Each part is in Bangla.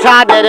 ও সাদের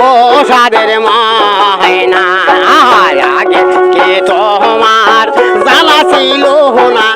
ও সাদের মায়না আগে কে তোমার জ্বালা ছিল না?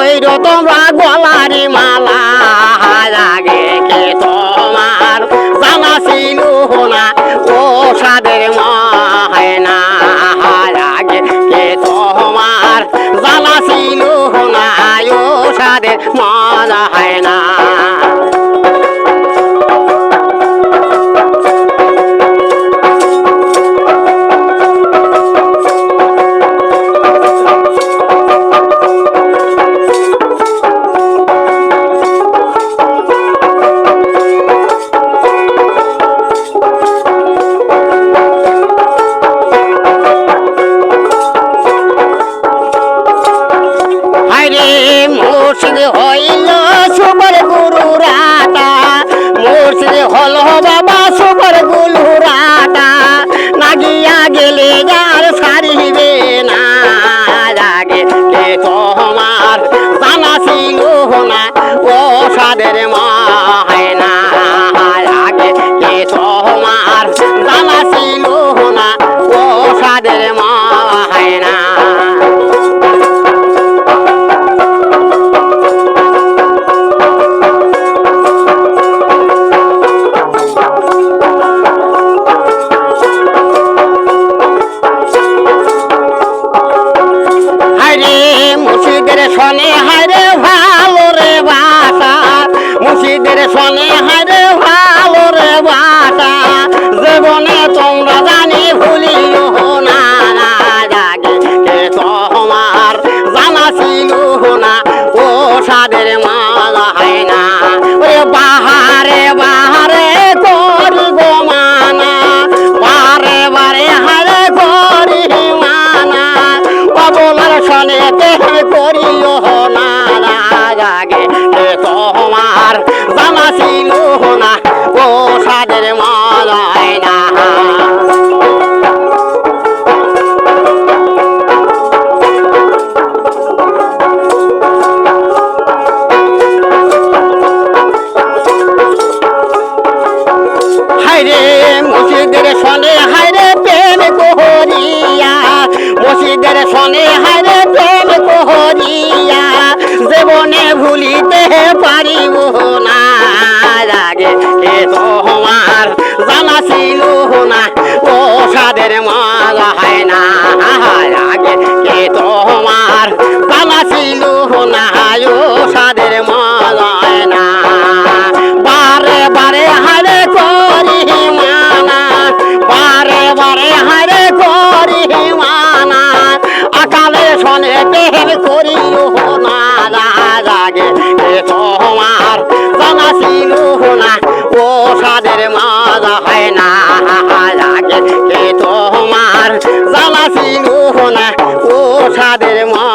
কইর তোমরা গলারি মালা আগে কে তোমার? জানা ছিল না ও সাদের মায়না আগে কে তোমার? জানা ছিল না ও সাদের মজা হাইরে মুর্শিদ হইল সুবর গুরু রাটা মুর্শিদ হল বাবা সুবর গুরু রাটা নাগিয়া গেলে যার সারিবে মুর্শিদের সনে হায়রে ভালো জানা ছিল না, ও সাদের মালায় না। হাইরে মসজিদের সনে হাইরে প্রেম কোহরিয়া। মসজিদের সনে হাইরে প্রেম কোহরিয়া। জীবনে ভুলিতে পারিব না লাগে এ তোমার জানা ছিল না ও সাদের মালা হয় না আগে কে তোমার জানা ছিল না ও সাদের মালা হয় না। বারে বারে হারে করি মানা, বারে বারে হারে করি মানা, আকালে প্রেম করিও না লাগে তোমার জ্বালা ছিল না ও সাদের মা